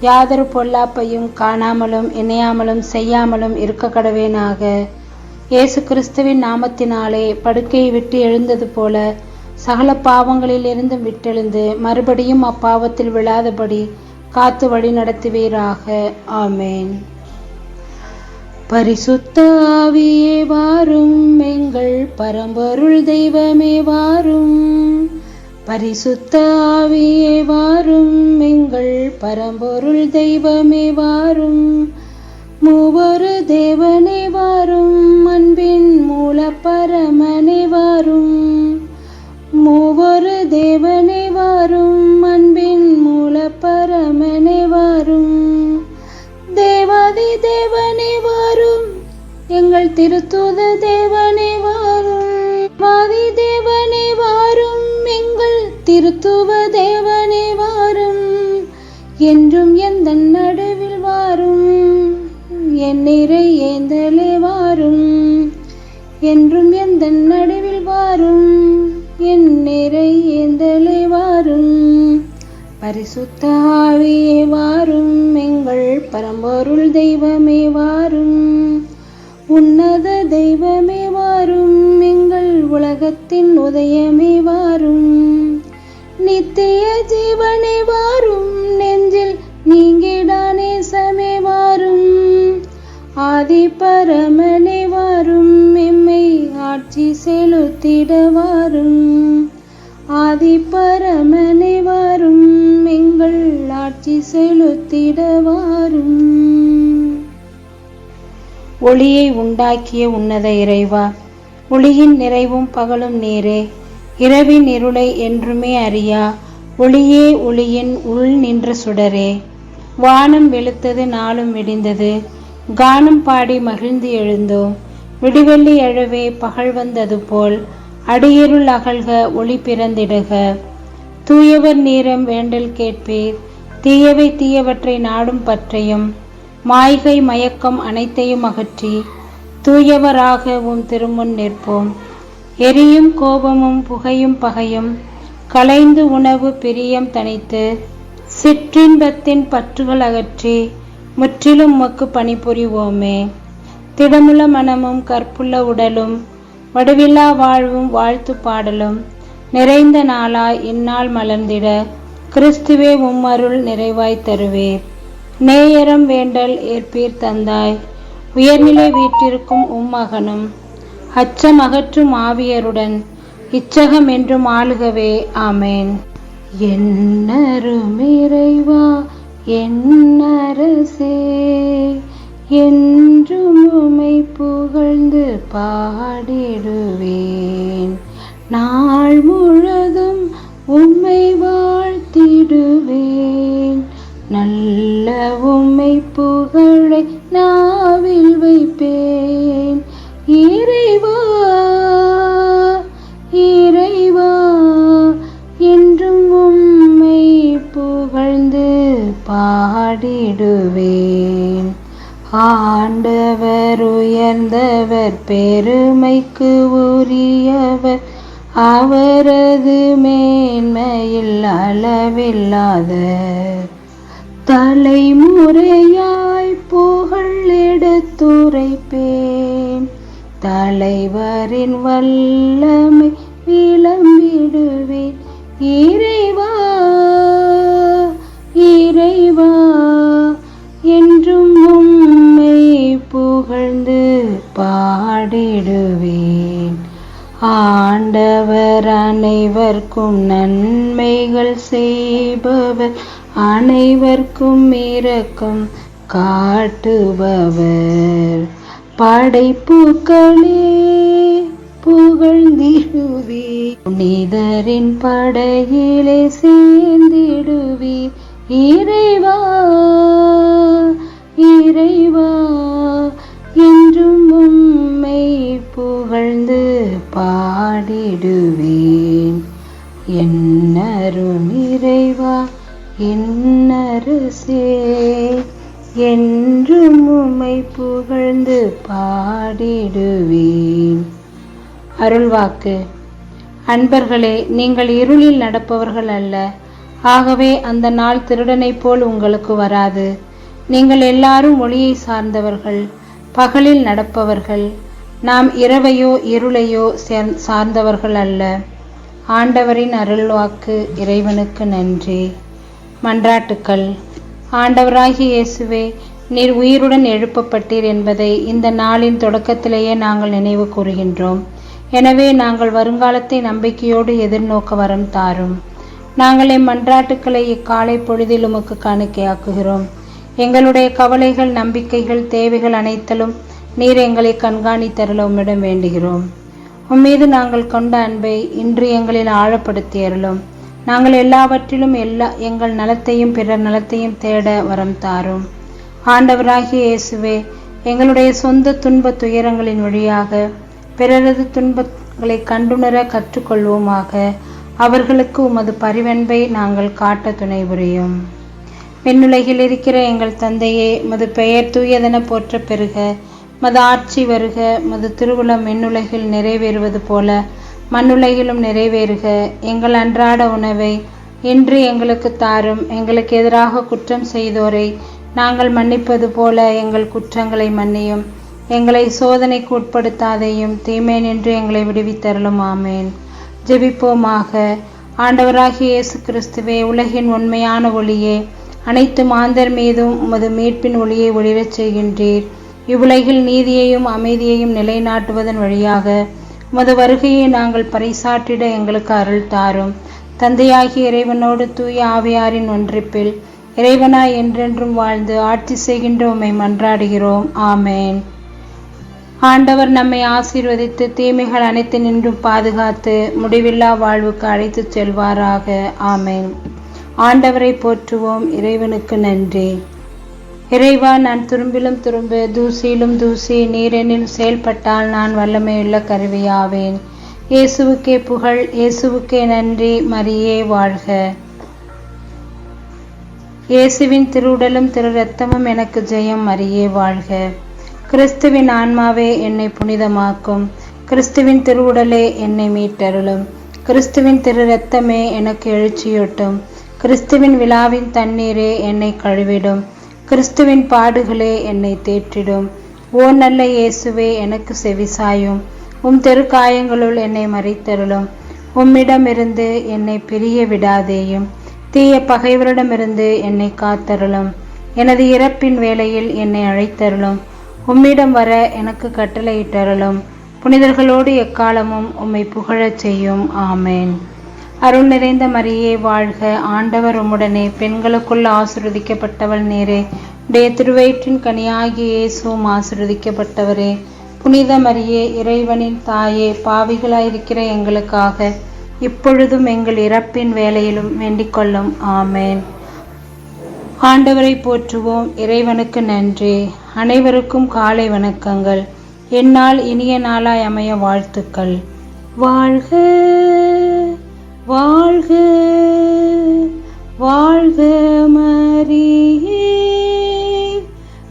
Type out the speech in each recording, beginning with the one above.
யாதொரு பொல்லாப்பையும் காணாமலும் இணையாமலும் செய்யாமலும் இருக்க கடவேனாக. இயேசு கிறிஸ்துவின் நாமத்தினாலே படுக்கையை விட்டு எழுந்தது போல சகல பாவங்களில் இருந்தும் விட்டெழுந்து மறுபடியும் அப்பாவத்தில் விழாதபடி காத்து வழி நடத்துவீராக. ஆமேன். பரிசுத்த ஆவியே வாரும் எங்கள் பரம்பொருள் தெய்வமே வாரும். பரிசுத்த ஆவியே வாரும் எங்கள் பரம்பொருள் தெய்வமே வாரும். மூவொரு தேவனே வாரும் அன்பின் மூல பரமனே வாரும். மூவொரு தேவனே வாரும் அன்பின் மூல பரமனே வாரும். தேவாதி தேவனே வாரும் எங்கள் திருத்தூத என்றும் எந்த நடுவில் வாரும். என் நிறை ஏந்தலே வாரும். என்றும் எந்த நடுவில் வாரும். என் நிறை ஏந்தலே வாரும். பரிசுத்த ஆவியே வாரும். எங்கள் பரம்பொருள் தெய்வமே வாரும். உன்னத தெய்வமே வாரும். எங்கள் உலகத்தின் உதயமே வாரும். நித்திய ஜீவனே ஆதி பரமனை வாரும் எம்மை ஆட்சி செலுத்திட வாரும் ஆதி பரமனை வாரும் எங்கள் ஆட்சி செலுத்திட வாரும் ஒளியை உண்டாக்கிய உன்னத இறைவா ஒளியின் நிறைவும் பகலும் நேரே. இரவின் இருளை என்றுமே அறியா ஒளியே ஒளியின் உள் நின்ற சுடரே. வானம் வெளுத்தது நாளும் விடிந்தது. கானம் பாடி மகிழ்ந்து எழுந்தோம். விடிவெள்ளி எழவே பகல் வந்தது போல் அடியிருள் அகழ்க ஒளி பிறந்திடுக. தூயவர் நீரம் வேண்டல் கேட்பீர். தீயவை தீயவற்றை நாடும் பற்றையும். மாய்கை மயக்கம் அனைத்தையும் அகற்றி தூயவராக உம் திருமுன் நிற்போம். எரியும் கோபமும் புகையும் பகையும் கலைந்து உணவு பிரியம் தனித்து சிற்றின்பத்தின் பற்றுகள் அகற்றி முற்றிலும் உமக்கு பணிபுரிவோமே. திடமுள்ள மனமும் கற்புள்ள உடலும் வடுவில்லா வாழ்வும் வாழ்த்து பாடலும் நிறைந்த நாளாய் இந்நாள் மலர்ந்திட கிறிஸ்துவே உம்மருள் நிறைவாய் தருவேர். நேயரம் வேண்டல் ஏற்பீர் தந்தாய். உயர்நிலை வீட்டிற்கும் உம்மகனும் அச்சம் அகற்றும் ஆவியருடன் இச்சகம் என்றும் ஆளுகவே ஆமேன். என்னருமிறைவா என்னரசே என்றும் உமை புகழ்ந்து பாடிடுவேன். நாள் முழுதும் உம்மை பாடிடுவேன். ஆண்டவர் உயர்ந்தவர் பெருமைக்கு உரியவர். அவரது மேன்மையில் அளவில்லாத தலைமுறையாய் புகழ் எடுத்துரைப்பேன் தலைவரின் வல்லமை விளம்பிடுவேன். இறை புகழ்ந்து பாடிடுவேன். ஆண்டவர் அனைவர்க்கும் நன்மைகள் செய்பவர். அனைவர்க்கும் இரக்கம் காட்டுபவர். படைப்புகளே புகழ்ந்திடுவே புனிதரின் படையிலே சேர்ந்திடுவே இறைவா விடுவேன் என்னரும் இறைவா என்னரசே என்றும் உமை புகழ்ந்து பாடிடுவேன். அருள்வாக்கு. அன்பர்களே நீங்கள் இருளில் நடப்பவர்கள் அல்ல. ஆகவே அந்த நாள் திருடனைப் போல் உங்களுக்கு வராது. நீங்கள் எல்லாரும் ஒளியை சார்ந்தவர்கள் பகலில் நடப்பவர்கள். நாம் இரவையோ இருளையோ சேர்- சார்ந்தவர்கள் அல்ல. ஆண்டவரின் அருள்வாக்கு இறைவனுக்கு நன்றி. மன்றாட்டுக்கள். ஆண்டவராகிய இயேசுவே நீர் உயிருடன் எழுப்பப்பட்டீர் என்பதை இந்த நாளின் தொடக்கத்திலேயே நாங்கள் நினைவு கூறுகின்றோம். எனவே நாங்கள் வருங்காலத்தை நம்பிக்கையோடு எதிர்நோக்க வரம் தாரும். நாங்கள் எம் மன்றாட்டுக்களை இக்காலை பொழுதில் உமக்கு காணிக்கையாக்குகிறோம். எங்களுடைய கவலைகள் நம்பிக்கைகள் தேவைகள் அனைத்திலும் நீர் எங்களை கண்காணித்தருள உம்மிடம் வேண்டுகிறோம். உம்மீது நாங்கள் கொண்ட அன்பை இன்று எங்களில் ஆழப்படுத்தி அருளும். நாங்கள் எல்லாவற்றிலும் எல்லா எங்கள் நலத்தையும் பிறர் நலத்தையும் தேட வரம் தாரும். ஆண்டவராகிய இயேசுவே எங்களுடைய சொந்த துன்ப துயரங்களின் வழியாக பிறரது துன்பங்களை கண்டுணர கற்றுக்கொள்வோமாக. அவர்களுக்கு உமது பரிவன்பை நாங்கள் காட்ட துணை புரியும். விண்ணுலகில் இருக்கிற எங்கள் தந்தையே மது பெயர் தூயதென போற்ற பெறுக. மது ஆட்சி வருக மது திருவுளம் மின்னுலகில் நிறைவேறுவது போல மண்ணுலகிலும் நிறைவேறுக. எங்கள் அன்றாட உணவை இன்று எங்களுக்கு தாரும் எங்களுக்கு எதிராக குற்றம் செய்தோரை நாங்கள் மன்னிப்பது போல எங்கள் குற்றங்களை மன்னியும். எங்களை சோதனைக்கு உட்படுத்தாதையும் தீமை நின்று எங்களை விடுவித்தருளும் ஆமேன். ஜெபிப்போமாக. ஆண்டவராகிய இயேசு கிறிஸ்துவே உலகின் உண்மையான ஒளியே அனைத்து மாந்தர் மீதும் உமது மீட்பின் ஒளியை ஒளிரச் செய்கின்றீர். இவ்வுலகில் நீதியையும் அமைதியையும் நிலைநாட்டுவதன் வழியாக உமது வருகையை நாங்கள் பறைசாற்றிட எங்களுக்கு அருள் தாரும். தந்தையாகிய இறைவனோடு தூய ஆவியாரின் ஒன்றிப்பில் இறைவனாய் என்றென்றும் வாழ்ந்து ஆட்சி செய்கின்ற உம்மை மன்றாடுகிறோம். ஆமேன். ஆண்டவர் நம்மை ஆசீர்வதித்து தீமைகள் அனைத்து நின்றும் பாதுகாத்து முடிவில்லா வாழ்வுக்கு அழைத்துச் செல்வாராக. ஆமேன். ஆண்டவரை போற்றுவோம். இறைவனுக்கு நன்றி. இறைவா நான் துரும்பிலும் துரும்பு தூசியிலும் தூசி நீரெனில் செயல்பட்டால் நான் வல்லமையுள்ள கருவியாவேன். இயேசுவுக்கே புகழ் இயேசுவுக்கே நன்றி மரியே வாழ்க. இயேசுவின் திருவுடலும் திரு ரத்தமும் எனக்கு ஜெயம் மரியே வாழ்க. கிறிஸ்துவின் ஆன்மாவே என்னை புனிதமாக்கும். கிறிஸ்துவின் திருவுடலே என்னை மீட்டருளும். கிறிஸ்துவின் திரு ரத்தமே எனக்கு எழுச்சியூட்டும். கிறிஸ்துவின் விழாவின் தண்ணீரே என்னை கழுவிடும். கிறிஸ்துவின் பாடுகளே என்னை தேற்றிடும். ஓ நல்ல இயேசுவே எனக்கு செவிசாயும் உம் தெருக்காயங்களுள் என்னை மறைத்தருளும். உம்மிடமிருந்து என்னை பிரிய விடாதேயும். தீய பகைவரிடமிருந்து என்னை காத்தருளும். எனது இறப்பின் வேளையில் என்னை அழைத்தருளும். உம்மிடம் வர எனக்கு கட்டளையிட்டருளும். புனிதர்களோடு எக்காலமும் உம்மை புகழச் செய்யும். ஆமேன். அருள் நிறைந்த மரியே வாழ்க. ஆண்டவர் உம்முடனே பெண்களுக்குள் ஆசிர்வதிக்கப்பட்டவள் நேரே. உடைய திருவயிற்றின் கனியாகிய இயேசுவும் ஆசிர்வதிக்கப்பட்டவரே. புனித மரியே இறைவனின் தாயே பாவிகளாயிருக்கிற எங்களுக்காக இப்பொழுதும் எங்கள் இறப்பின் வேலையிலும் வேண்டிக்கொள்ளும் ஆமேன். ஆண்டவரை போற்றுவோம். இறைவனுக்கு நன்றி. அனைவருக்கும் காலை வணக்கங்கள். என்னால் இனிய நாளாய் அமைய வாழ்த்துக்கள். வாழ்க! வாழ்க வாழ்க மரியே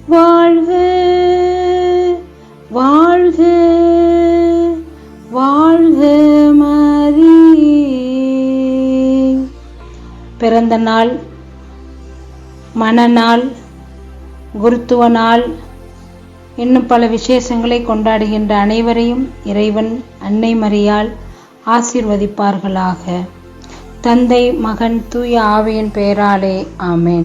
வாழ்க வாழ்க வாழ்க மரியே. பிறந்த நாள் மனநாள் குருத்துவ நாள் இன்னும் பல விசேஷங்களை கொண்டாடுகின்ற அனைவரையும் இறைவன் அன்னை மரியாள் ஆசீர்வதிப்பார்களாக. தந்தை மகன் தூய ஆவியின் பெயராலே ஆமேன்.